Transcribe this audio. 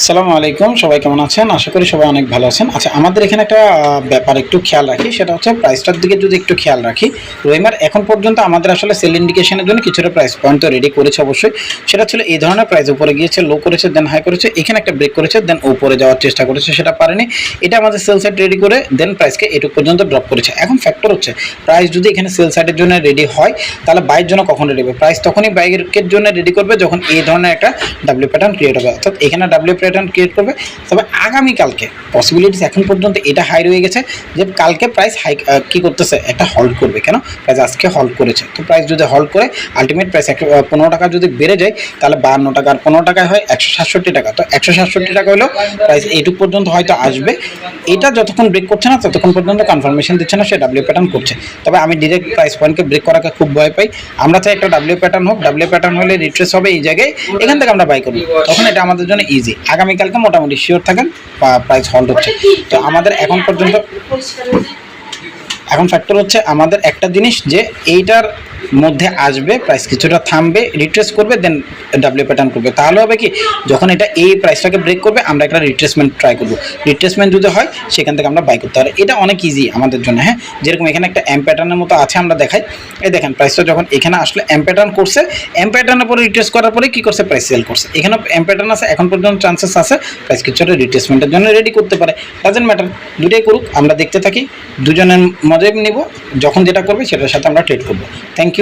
সালামু আলাইকুম, সবাই কেমন আছেন? আশা করি সবাই অনেক ভালো আছেন। আচ্ছা আমাদের এখানে একটা ব্যাপার একটু খেয়াল রাখি, সেটা হচ্ছে প্রাইসটার দিকে যদি একটু খেয়াল রাখি রহিমার এখন পর্যন্ত আমাদের আসলে সেল ইন্ডিকেশনের জন্য কিছুটা প্রাইস পয়েন্ট রেডি করেছে অবশ্যই। সেটা ছিল এই ধরনের প্রাইস উপরে গিয়েছে লো করেছে দেন হাই করেছে, এখানে একটা ব্রেক করেছে দেন উপরে যাওয়ার চেষ্টা করেছে, সেটা পারেনি। এটা আমাদের সেল সাইড রেডি করে দেন প্রাইসকে এটুকু পর্যন্ত ড্রপ করেছে। এখন ফ্যাক্টর হচ্ছে প্রাইস যদি এখানে সেল সাইডের জন্য রেডি হয়, তাহলে বাইয়ের জন্য কখন রেডি হবে? প্রাইস তখনই বাইকের জন্য রেডি করবে, যখন এই ধরনের একটা ডাব্লিউ প্যাটার্ন ক্রিয়েট হবে। অর্থাৎ এখানে ডাব্লিউ প্যাটার্ন ক্রিয়েট করবে। তবে আগামীকালকে পসিবিলিটিস এখন পর্যন্ত এটা হাই রয়ে গেছে যে কালকে প্রাইস হাই কি করতেছে? একটা হল্ড করবে। কেন? প্রাইস আজকে হল্ড করেছে। তো প্রাইস যদি হল্ড করে আলটিমেট প্রাইস পনেরো টাকা যদি বেড়ে যায়, তাহলে বাহান্ন টাকা আর পনেরো টাকায় হয় একশো সাতষট্টি টাকা। তো একশো সাতষট্টি টাকা হলেও প্রাইস এইটুক পর্যন্ত হয়তো আসবে। এটা যতক্ষণ ব্রেক করছে না, ততক্ষণ পর্যন্ত কনফার্মেশন দিচ্ছে না, সে ডাব্লিউ প্যাটার্ন করছে। তবে আমি ডিরেক্ট প্রাইস পয়েন্টকে ব্রেক করাকে খুব ভয় পাই। আমরা চাই একটা ডাব্লিউ প্যাটার্ন হোক। ডাব্লিউ প্যাটার্ন হলে রিট্রেস হবে এই জায়গায়। এখান থেকে আমরা বাই করব। তখন এটা আমাদের জন্য ইজি আগামীকালকে মোটামুটি শিওর থাকেন প্রাইস হল্ড হচ্ছে। তো আমাদের এখন পর্যন্ত এখন ফ্যাক্টর হচ্ছে আমাদের একটা জিনিস যে এইটার মধ্যে আসবে প্রাইস কিছুটা থামবে রিট্রেস করবে দেন ডাব্লিউ প্যাটার্ন করবে। তাহলে হবে কি, যখন এটা এই প্রাইসটাকে ব্রেক করবে, আমরা একটা রিট্রেসমেন্ট ট্রাই করব। রিট্রেসমেন্ট যদি হয়, সেখান থেকে আমরা বাই করতে পারি এটা অনেক ইজি আমাদের জন্য হ্যাঁ? যেরকম এখানে একটা এম প্যাটার্নের মতো আছে, আমরা দেখাই। এই দেখেন প্রাইসটা যখন এখানে আসলে এম প্যাটার্ন করছে এম প্যাটার্নের পরে রিট্রেস করার পরে কি করছে? প্রাইস সেল করছে। এখানে এম প্যাটার্ন আছে, এখন পর্যন্ত চান্সেস আছে প্রাইস কিছুটা রিট্রেসমেন্টের জন্য রেডি করতে পারে। ডাজেন্ট ম্যাটার দুটাই করুক, আমরা দেখতে থাকি, দুজনের মজাই নিব, যখন যেটা করবে, সেটার সাথে আমরা ট্রেড করব। Thank you